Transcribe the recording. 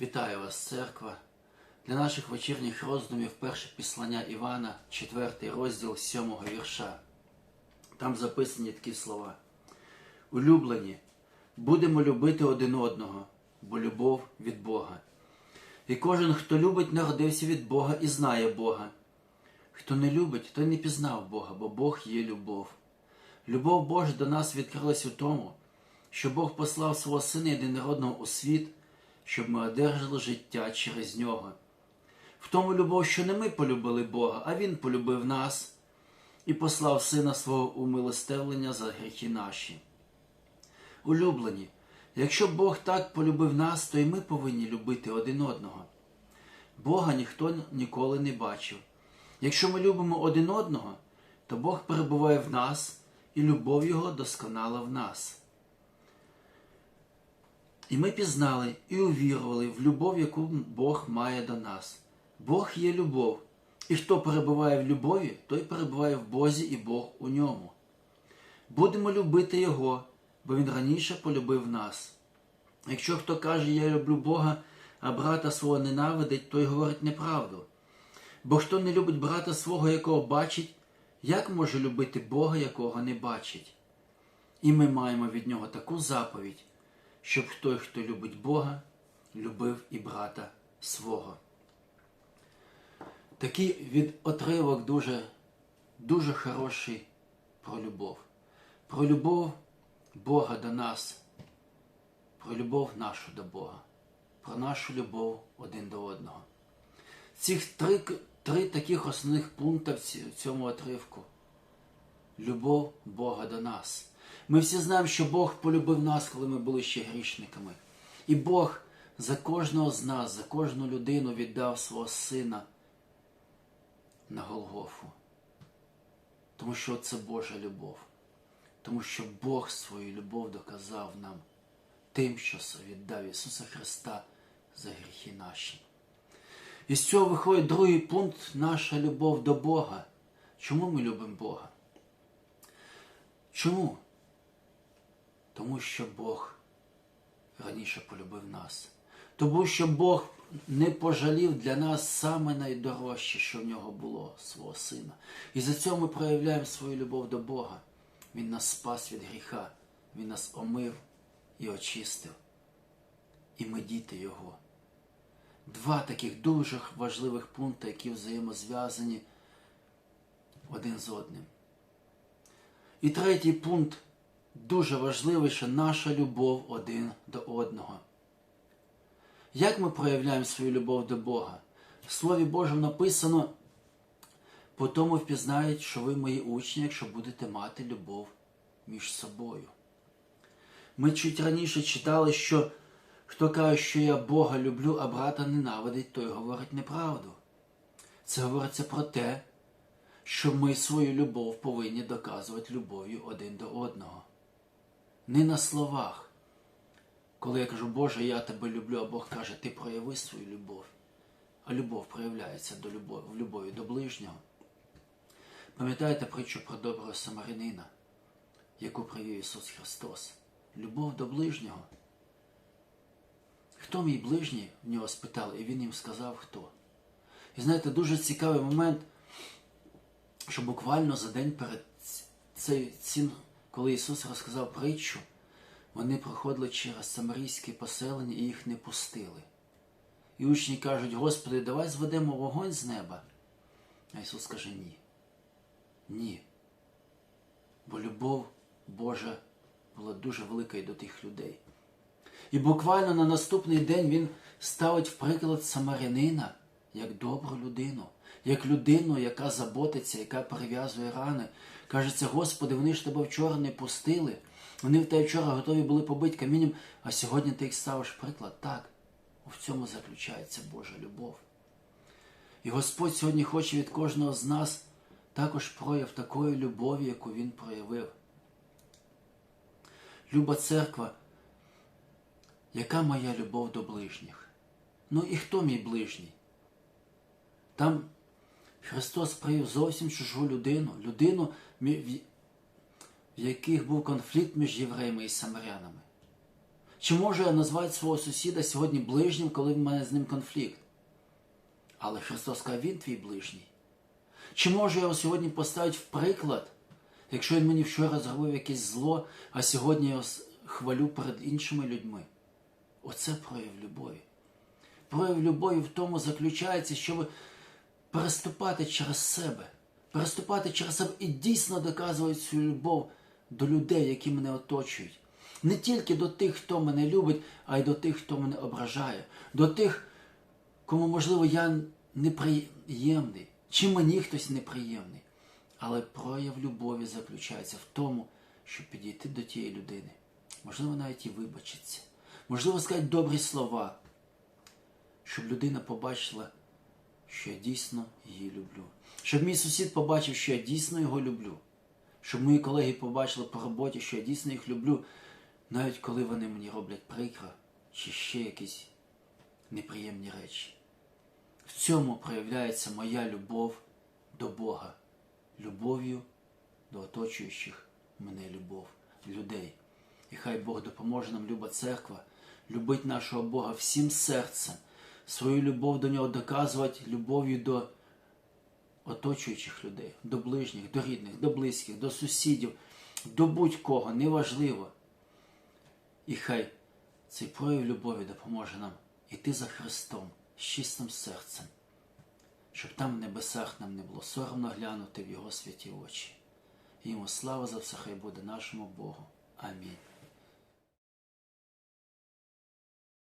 Вітаю вас, церква. Для наших вечірніх роздумів перше післання Івана, 4 розділ 7 вірша. Там записані такі слова. Улюблені, будемо любити один одного, бо любов від Бога. І кожен, хто любить, народився від Бога і знає Бога. Хто не любить, той не пізнав Бога, бо Бог є любов. Любов Божа до нас відкрилась у тому, що Бог послав свого Сина єдинородного у світ, щоб ми одержали життя через нього. В тому любов, що не ми полюбили Бога, а Він полюбив нас і послав Сина свого умилостивлення за гріхи наші. Улюблені, якщо Бог так полюбив нас, то й ми повинні любити один одного. Бога ніхто ніколи не бачив. Якщо ми любимо один одного, то Бог перебуває в нас, і любов Його досконала в нас. І ми пізнали і увірували в любов, яку Бог має до нас. Бог є любов, і хто перебуває в любові, той перебуває в Бозі і Бог у ньому. Будемо любити Його, бо Він раніше полюбив нас. Якщо хто каже, я люблю Бога, а брата свого ненавидить, той говорить неправду. Бо хто не любить брата свого, якого бачить, як може любити Бога, якого не бачить? І ми маємо від нього таку заповідь, щоб той, хто любить Бога, любив і брата свого. Такий від отривок дуже, дуже хороший про любов. Про любов Бога до нас, про любов нашу до Бога, про нашу любов один до одного. Цих три, три таких основних пункти в в цьому отривку. Любов Бога до нас. Ми всі знаємо, що Бог полюбив нас, коли ми були ще грішниками. І Бог за кожного з нас, за кожну людину віддав свого сина на Голгофу. Тому що це Божа любов. Тому що Бог свою любов доказав нам тим, що віддав Ісуса Христа за гріхи наші. І з цього виходить другий пункт наша любов до Бога. Чому ми любимо Бога? Чому? Тому що Бог раніше полюбив нас. Тому що Бог не пожалів для нас саме найдорожче, що в нього було, свого сина. І за цього ми проявляємо свою любов до Бога. Він нас спас від гріха, Він нас омив і очистив. І ми діти Його. Два таких дуже важливих пункти, які взаємозв'язані один з одним. І третій пункт дуже важливий, що наша любов один до одного. Як ми проявляємо свою любов до Бога? В Слові Божому написано, по тому впізнають, що ви мої учні, якщо будете мати любов між собою. Ми чуть раніше читали, що хто каже, що я Бога люблю, а брата ненавидить, той говорить неправду. Це говориться про те, що ми свою любов повинні доказувати любов'ю один до одного. Не на словах. Коли я кажу, Боже, я тебе люблю, а Бог каже, ти прояви свою любов. А любов проявляється до любові, в любові до ближнього. Пам'ятаєте притчу про доброго самарянина, яку привів Ісус Христос? Любов до ближнього. Хто мій ближній? В нього спитали, і він їм сказав, хто. І знаєте, дуже цікавий момент, що буквально за день перед цим, коли Ісус розказав притчу, вони проходили через самарійське поселення і їх не пустили. І учні кажуть, Господи, давай зведемо вогонь з неба. А Ісус каже, ні. Ні. Бо любов Божа була дуже велика і до тих людей. І буквально на наступний день він ставить в приклад самарянина як добру людину, як людину, яка заботиться, яка перев'язує рани. Кажеться, Господи, вони ж тебе вчора не пустили. Вони в тебе вчора готові були побити камінням, а сьогодні ти їх ставиш приклад. Так, в цьому заключається Божа любов. І Господь сьогодні хоче від кожного з нас також прояв такої любові, яку Він проявив. Люба церква, яка моя любов до ближніх? Ну і хто мій ближній? Там Христос привів зовсім чужу людину, людину, в яких був конфлікт між євреями і самарянами. Чи можу я назвати свого сусіда сьогодні ближнім, коли в мене з ним конфлікт? Але Христос сказав, Він твій ближній. Чи можу я його сьогодні поставити в приклад, якщо він мені вчора зробив якесь зло, а сьогодні я його хвалю перед іншими людьми? Оце прояв любові. Прояв любові в тому заключається, щоб переступати через себе, переступати через себе і дійсно доказувати цю любов до людей, які мене оточують. Не тільки до тих, хто мене любить, а й до тих, хто мене ображає, до тих, кому, можливо, я неприємний, чи мені хтось неприємний. Але прояв любові заключається в тому, щоб підійти до тієї людини, можливо, навіть і вибачитися, можливо, сказати добрі слова, щоб людина побачила, що я дійсно її люблю. Щоб мій сусід побачив, що я дійсно його люблю. Щоб мої колеги побачили по роботі, що я дійсно їх люблю, навіть коли вони мені роблять прикро чи ще якісь неприємні речі. В цьому проявляється моя любов до Бога, любов'ю до оточуючих мене любов, людей. І хай Бог допоможе нам, люба церква, любить нашого Бога всім серцем, свою любов до нього доказувати любов'ю до оточуючих людей, до ближніх, до рідних, до близьких, до сусідів, до будь-кого, неважливо. І хай цей прояв любові допоможе нам іти за Христом з чистим серцем, щоб там в небесах нам не було соромно глянути в Його святі очі. Йому слава за все, хай буде нашому Богу. Амінь.